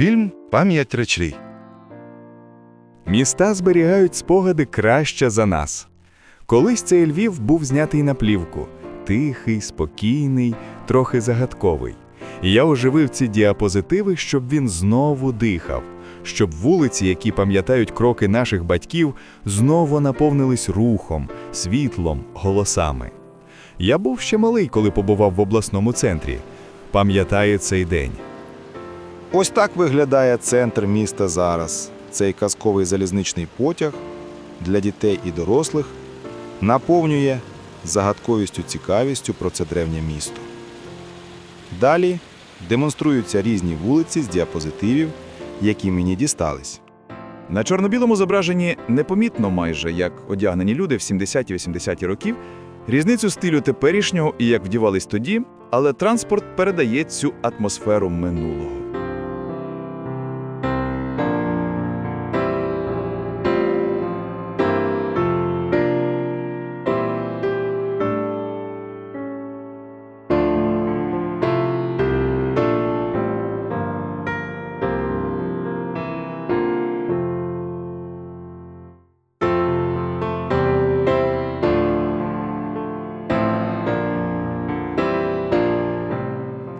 Фільм Пам'ять речей. Міста зберігають спогади краще за нас. Колись цей Львів був знятий на плівку. Тихий, спокійний, трохи загадковий. І я оживив ці діапозитиви, щоб він знову дихав, щоб вулиці, які пам'ятають кроки наших батьків, знову наповнились рухом, світлом, голосами. Я був ще малий, коли побував в обласному центрі. Пам'ятаю цей день. Ось так виглядає центр міста зараз. Цей казковий залізничний потяг для дітей і дорослих наповнює загадковістю цікавістю про це древнє місто. Далі демонструються різні вулиці з діапозитивів, які мені дістались. На чорно-білому зображенні непомітно майже, як одягнені люди в 70-80-ті років, різницю стилю теперішнього і як вдівались тоді, але транспорт передає цю атмосферу минулого.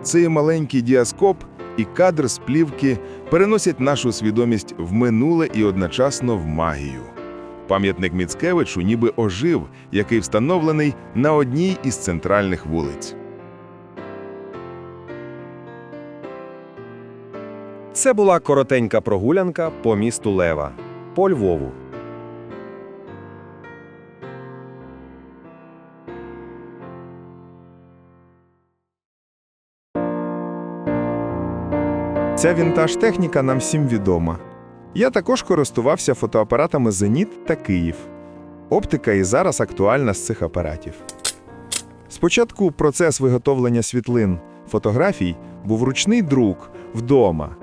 Цей маленький діаскоп і кадр з плівки переносять нашу свідомість в минуле і одночасно в магію. Пам'ятник Міцкевичу ніби ожив, який встановлений на одній із центральних вулиць. Це була коротенька прогулянка по місту Лева, по Львову. Ця вінтаж-техніка нам всім відома. Я також користувався фотоапаратами «Зеніт» та «Київ». Оптика і зараз актуальна з цих апаратів. Спочатку процес виготовлення світлин, фотографій був ручний друк вдома.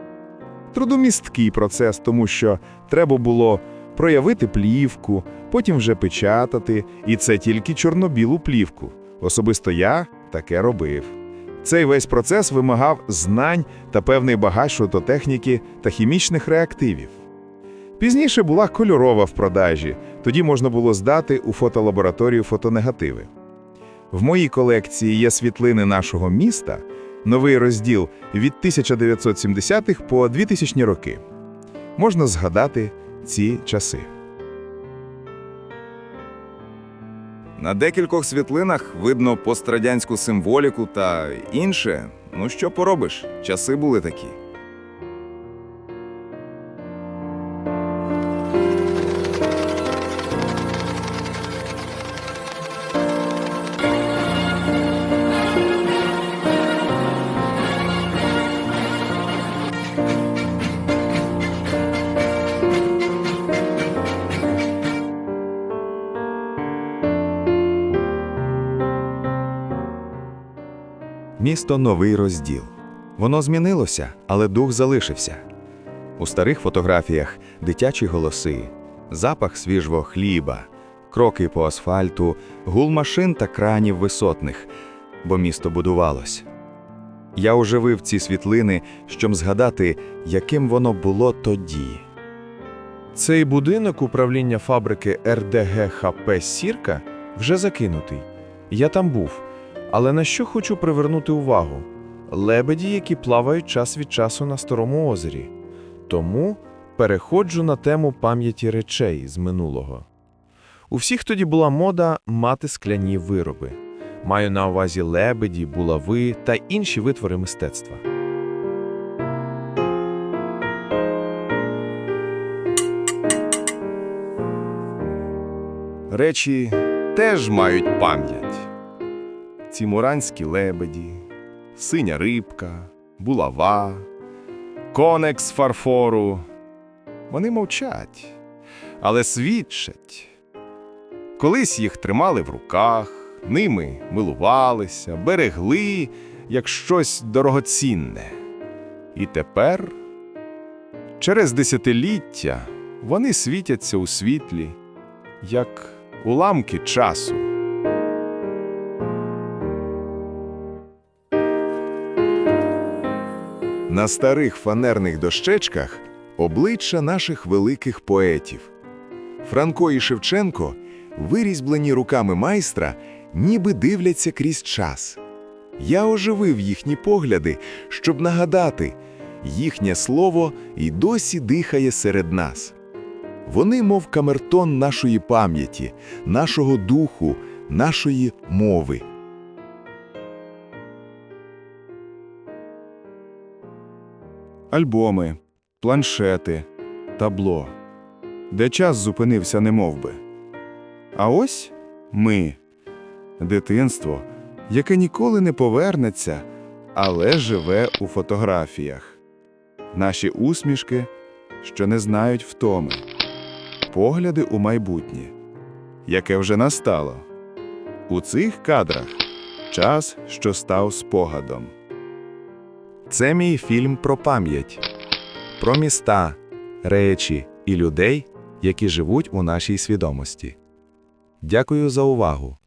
Трудомісткий процес, тому що треба було проявити плівку, потім вже печатати, і це тільки чорно-білу плівку. Особисто я таке робив. Цей весь процес вимагав знань та певний багаж фототехніки та хімічних реактивів. Пізніше була кольорова в продажі, тоді можна було здати у фотолабораторію фотонегативи. В моїй колекції є світлини нашого міста, новий розділ від 1970-х по 2000 роки. Можна згадати ці часи. На декількох світлинах видно пострадянську символіку та інше. Ну що поробиш? Часи були такі. Місто новий розділ. Воно змінилося, але дух залишився. У старих фотографіях дитячі голоси, запах свіжого хліба, кроки по асфальту, гул машин та кранів висотних, бо місто будувалось. Я оживив ці світлини, щоб згадати, яким воно було тоді. Цей будинок управління фабрики РДГХП Сірка вже закинутий. Я там був. Але на що хочу привернути увагу? Лебеді, які плавають час від часу на старому озері. Тому переходжу на тему пам'яті речей з минулого. У всіх тоді була мода мати скляні вироби. Маю на увазі лебеді, булави та інші витвори мистецтва. Речі теж мають пам'ять. Ці муранські лебеді, синя рибка, булава, конек з фарфору. Вони мовчать, але свідчать. Колись їх тримали в руках, ними милувалися, берегли як щось дорогоцінне. І тепер, через десятиліття, вони світяться у світлі, як уламки часу. На старих фанерних дощечках обличчя наших великих поетів. Франко і Шевченко, вирізблені руками майстра, ніби дивляться крізь час. Я оживив їхні погляди, щоб нагадати, їхнє слово і досі дихає серед нас. Вони, мов камертон нашої пам'яті, нашого духу, нашої мови. Альбоми, планшети, табло. Де час зупинився немовби. А ось ми. Дитинство, яке ніколи не повернеться, але живе у фотографіях. Наші усмішки, що не знають втоми. Погляди у майбутнє, яке вже настало. У цих кадрах час, що став спогадом. Це мій фільм про пам'ять, про міста, речі і людей, які живуть у нашій свідомості. Дякую за увагу.